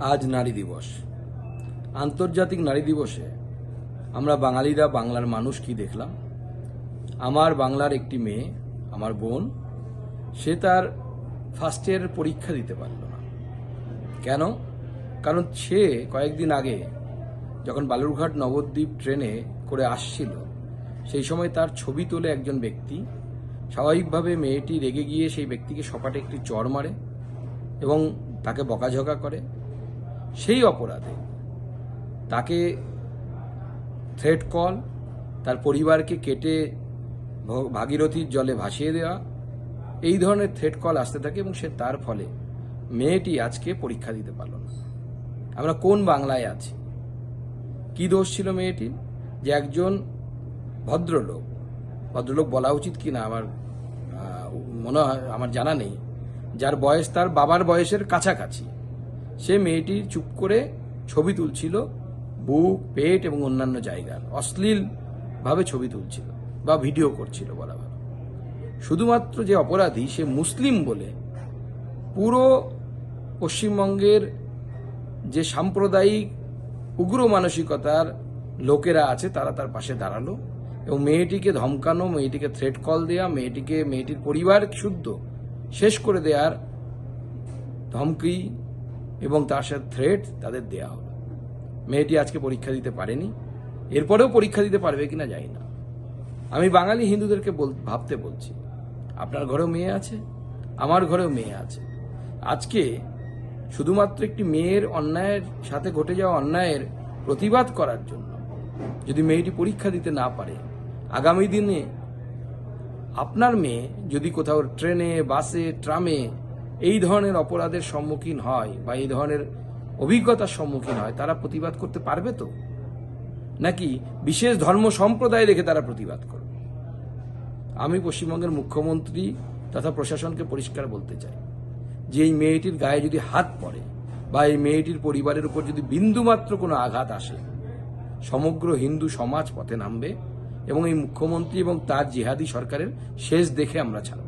আজ নারী দিবস। আন্তর্জাতিক নারী দিবসে আমরা বাঙালিরা বাংলার মানুষ কি দেখলাম? আমার বাংলার একটি মেয়ে, আমার বোন, সে তার ফার্স্টের পরীক্ষা দিতে পারল না। কেন? কারণ সে কয়েকদিন আগে যখন বালুরঘাট নবদ্বীপ ট্রেনে করে আসছিল, সেই সময় তার ছবি তোলে একজন ব্যক্তি। স্বাভাবিকভাবে মেয়েটি রেগে গিয়ে সেই ব্যক্তিকে সপাটে একটি চর মারে এবং তাকে বকাঝকা করে। সেই অপরাধে তাকে থ্রেড কল তার পরিবারকে কেটে ভাগীরথীর জলে ভাসিয়ে দেওয়া, এই ধরনের থ্রেড কল আসতে থাকে এবং সে তার ফলে মেয়েটি আজকে পরীক্ষা দিতে পারল না। আমরা কোন বাংলায় আছি? কি দোষ ছিল মেয়েটির? যে একজন ভদ্রলোক ভদ্রলোক বলা উচিত কি না আমার মনে হয় আমার জানা নেই, যার বয়স তার বাবার বয়সের কাছাকাছি। সে মেয়েটি চুপ করে ছবি তুলছিল, বুক, পেট এবং অন্যান্য জায়গার। অশ্লীলভাবে ছবি তুলছিল বা ভিডিও করছিল বলা ভালো। শুধুমাত্র যে অপরাধী সে মুসলিম বলে পুরো পশ্চিমবঙ্গের যে সাম্প্রদায়িক উগ্র মানসিকতার লোকেরা আছে, তারা তার পাশে দাঁড়াল এবং মেয়েটিকে ধমকানো, মেয়েটিকে থ্রেট কল দেয়া, মেয়েটিকে, মেয়েটির পরিবার শুদ্ধ শেষ করে দেওয়ার ধমকি এবং তার সাথে থ্রেট তাদের দেয়া হলো। মেয়েটি আজকে পরীক্ষা দিতে পারেনি। এরপরেও পরীক্ষা দিতে পারবে কিনা জানি না। আমি বাঙালি হিন্দুদেরকে বল- ভাবতে বলছি, আপনার ঘরেও মেয়ে আছে? আমার ঘরেও মেয়ে আছে। আজকে শুধুমাত্র একটি মেয়ের অন্যায়ের সাথে ঘটে যাওয়া অন্যায়ের প্রতিবাদ করার জন্য যদি মেয়েটি পরীক্ষা দিতে না পারে, আগামী দিনে আপনার মেয়ে যদি কোথাও ট্রেনে, বাসে, ট্রামে এই ধরনের অপরাধের সম্মুখীন হয় বা এই ধরনের অভিজ্ঞতার সম্মুখীন হয়, তারা প্রতিবাদ করতে পারবে তো? নাকি বিশেষ ধর্ম সম্প্রদায় রেখে তারা প্রতিবাদ করবে? আমি পশ্চিমবঙ্গের মুখ্যমন্ত্রী তথা প্রশাসনকে পরিষ্কার বলতে চাই, যে এই মেয়েটির গায়ে যদি হাত পড়ে বা এই মেয়েটির পরিবারের উপর যদি বিন্দুমাত্র কোনো আঘাত আসে, সমগ্র হিন্দু সমাজ পথে নামবে এবং এই মুখ্যমন্ত্রী এবং তার জিহাদি সরকারের শেষ দেখে আমরা ছাড়ব।